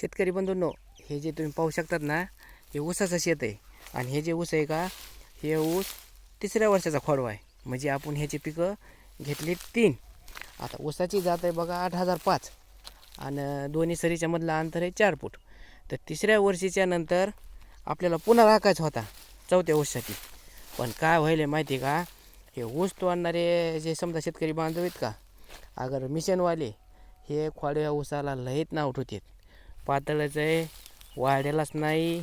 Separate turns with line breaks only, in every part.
शेतकरी बंधूंनो हे जे तुम्ही पाहू शकतात ना हे ऊसाचं शेत आहे. आणि हे जे ऊस आहे का हे ऊस तिसऱ्या वर्षाचा खोडवा आहे. म्हणजे आपण ह्याची पिकं घेतली तीन. आता ऊसाची जात आहे बघा आठ हजार पाच. आणि दोन्ही सरीच्यामधलं अंतर आहे चार फूट. तर तिसऱ्या वर्षीच्या नंतर आपल्याला पुन्हा राखायचा होता चौथ्या वर्षासाठी. पण काय व्हायला माहिती आहे का? हे ऊस तो आणणारे जे समजा शेतकरी बांधव आहेत का अगर मिशनवाले हे खोड्या ऊसाला लयत नाव उठवतात पातळच आहे वाड्यालाच नाही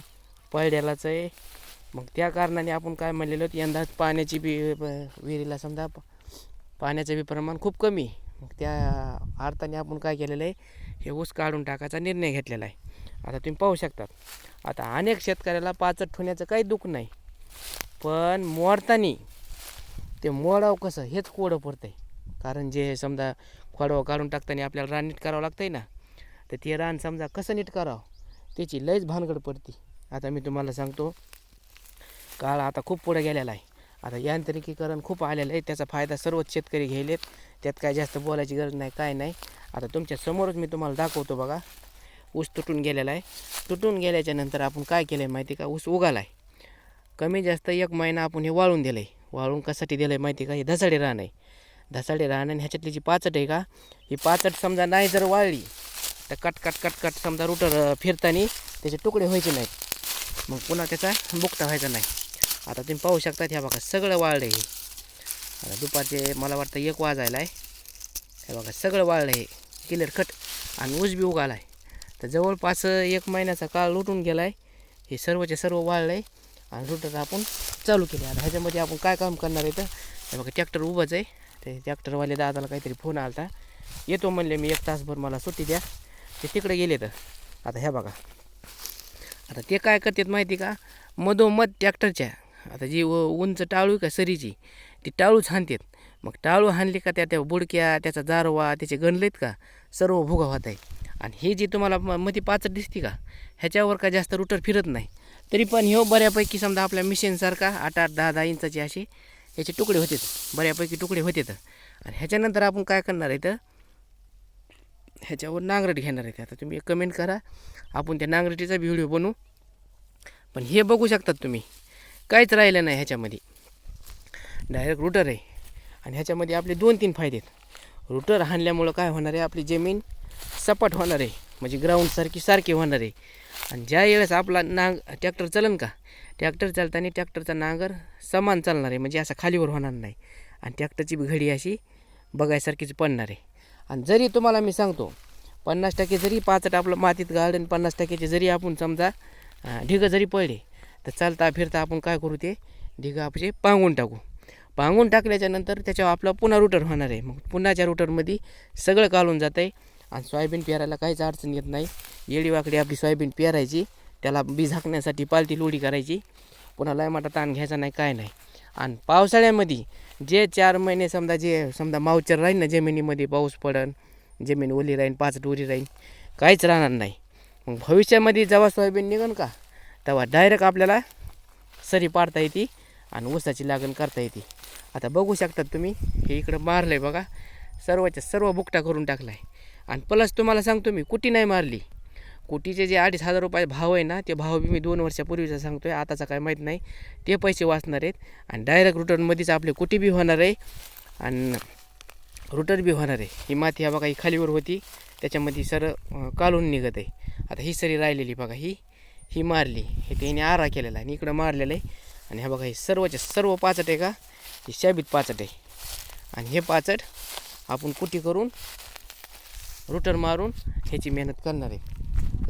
पळड्यालाच आहे. मग त्या कारणाने आपण काय म्हणलेलो आहोत, यंदा पाण्याची बी विहिरीला समजा पाण्याचं बी प्रमाण खूप कमी मग त्या अर्थाने आपण काय केलेलं आहे हे ऊस काढून टाकायचा निर्णय घेतलेला आहे. आता तुम्ही पाहू शकतात. आता अनेक शेतकऱ्याला पाचट ठेवण्याचं काही दुःख नाही. पण मोडतानी ते मोडावं कसं हेच कोडं पडतं आहे कारण जे समजा खोडवा काढून टाकताना आपल्याला रान नीट करावं लागतं आहे ना. तर ते रान समजा कसं नीट करावं त्याची लयच भानगड पडते. आता मी तुम्हाला सांगतो काळ आता खूप पुढे गेलेला आहे. आता यांत्रिकीकरण खूप आलेलं आहे त्याचा फायदा सर्वच शेतकरी घ्यायलेत त्यात काय जास्त बोलायची गरज नाही काय नाही. आता तुमच्या समोरच मी तुम्हाला दाखवतो बघा. ऊस तुटून गेलेला आहे. तुटून गेल्याच्यानंतर आपण काय केलं आहे माहिती का? ऊस उगाला आहे. कमी जास्त एक महिना आपण हे वाळून दिलं आहे वाळून कशासाठी दिलं आहे माहिती का? हे धसाडे रान आहे. धसाडे रान आणि ह्याच्यातली जी पाचट आहे का? ही पाचट समजा नाही जर वाळली तर कट कट कट कट समजा रुटर फिरताना त्याचे तुकडे व्हायचे नाहीत. मग पुन्हा त्याचा बुकटा व्हायचा नाही. आता तुम्ही पाहू शकता ह्या बघा सगळं वाळलं आहे आता दुपारचे मला वाटतं एक वाजायला आहे. हे बघा सगळं वाळलं आहे. क्लिअर कट आणि ऊस बी उगाला आहे तर जवळपास एक महिन्याचा काळ लुटून गेला आहे हे सर्वचे सर्व वाळलं आहे. आणि रुटर आपण चालू केले आता ह्याच्यामध्ये आपण काय काम करणार आहे तर हे बघा ट्रॅक्टर उभंच आहे. ते ट्रॅक्टरवाले दादाला काहीतरी फोन आला होता येतो म्हणले मी एक तासभर मला सुट्टी द्या. ते तिकडे गेले तर. आता ह्या बघा. आता ते काय करतात माहिती का? मधोमध ट्रॅक्टरच्या. आता जी उंच टाळू का सरीची ती टाळूच हाणतात. मग टाळू हाणली का त्या त्या बुडक्या त्याचा जारवा त्याचे गणलेत का? सर्व भुगा होत आहे आणि हे जी तुम्हाला म- मध्ये पाचट दिसते का? ह्याच्यावर का जास्त रुटर फिरत नाही. तरी पण ह्यो बऱ्यापैकी समजा आपल्या मिशनसारखा आठ आठ दहा दहा इंचाचे असे याचे तुकडे होते बऱ्यापैकी तुकडे होते आणि ह्याच्यानंतर आपण काय करणार आहे तर ह्याच्यावर नांगरट घेणार आहे आता तुम्ही एक कमेंट करा. आपण त्या नांगरटीचा व्हिडिओ बनवू. पण हे बघू शकतात तुम्ही. काहीच राहिलं नाही ह्याच्यामध्ये. डायरेक्ट रुटर आहे. आणि ह्याच्यामध्ये आपले दोन तीन फायदे आहेत. रुटर हाणल्यामुळं काय होणार आहे? आपली जमीन सपाट होणार आहे. म्हणजे ग्राउंडसारखी सारखी होणार आहे. आणि ज्या वेळेस आपला नांग ट्रॅक्टर चलन का? ट्रॅक्टर चालताना ट्रॅक्टरचा नांगर समान चालणार आहे. म्हणजे असा खालीवर होणार नाही. आणि ट्रॅक्टरची बी घडी अशी बघायसारखीच पडणार आहे. आणि जरी तुम्हाला मी सांगतो पन्नास टक्के जरी पाचट आपलं मातीत गार्डन पन्नास टक्क्याचे जरी आपण समजा ढिगं जरी पडले तर चालता फिरता आपण काय करू ते ढिगं आपले पांगून टाकू. पांगून टाकल्याच्या नंतर त्याच्यावर आपला पुन्हा रुटर होणार आहे. मग पुन्हाच्या रुटरमध्ये सगळं काढून जातं आहे आणि सोयाबीन पेरायला काहीच अडचण येत नाही. येडी वाकडी आपली सोयाबीन पेरायची त्याला बी झाकण्यासाठी पालती लोडी करायची. पुन्हा लयमाटा ताण घ्यायचा नाही काय नाही. आणि पावसाळ्यामध्ये जे चार महिने समजा जे समजा मावचर राहील ना जमिनीमध्ये पाऊस पडन जमीन ओली राहीन पाचट ओली राहीन काहीच राहणार नाही. मग भविष्यामध्ये जेव्हा सोयाबीन निघन का? तेव्हा डायरेक्ट आपल्याला सरी पाडता येते आणि ऊसाची लागण करता येते. आता बघू शकतात तुम्ही हे इकडं मारलं आहे बघा. सर्वच्या सर्व बुकटा करून टाकला आहे आणि प्लस तुम्हाला सांगतो मी कुटी नाही मारली. कुटीचे जे अडीच हजार रुपये भाव आहे ना ते भाव बी मी दोन वर्षापूर्वीचा सांगतो आहे आताचा काय माहीत नाही. ते पैसे वाचणार आहेत आणि डायरेक्ट रुटरमध्येच आपले कुटी बी होणार आहे आणि रुटर बी होणार आहे. ही माती हा बघा ही खालीवर होती त्याच्यामध्ये सर कालून निघत आहे. आता ही सरी राहिलेली बघा ही ही मारली. हे त्याने आरा केलेला आहे आणि इकडं मारलेलं आहे. आणि हा बघा हे सर्वच्या सर्व पाचट आहे का? ही शाबीत पाचट आहे. आणि हे पाचट आपण कुटी करून रुटर मारून ह्याची मेहनत करणार आहे.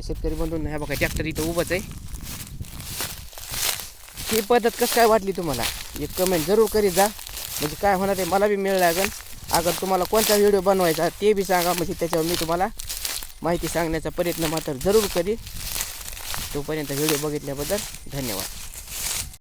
शेतकरी बंधूंना ह्या बघा ट्रॅक्टर इथं उभंच आहे. ही पद्धत कसं काय वाटली तुम्हाला? एक कमेंट जरूर करीत जा. म्हणजे काय होणार आहे मला बी मिळ लागेल. अगर तुम्हाला कोणता व्हिडिओ बनवायचा ते बी सांगा. म्हणजे त्याच्यावर मी तुम्हाला माहिती सांगण्याचा प्रयत्न मात्र जरूर करीन तोपर्यंत व्हिडिओ बघितल्याबद्दल धन्यवाद.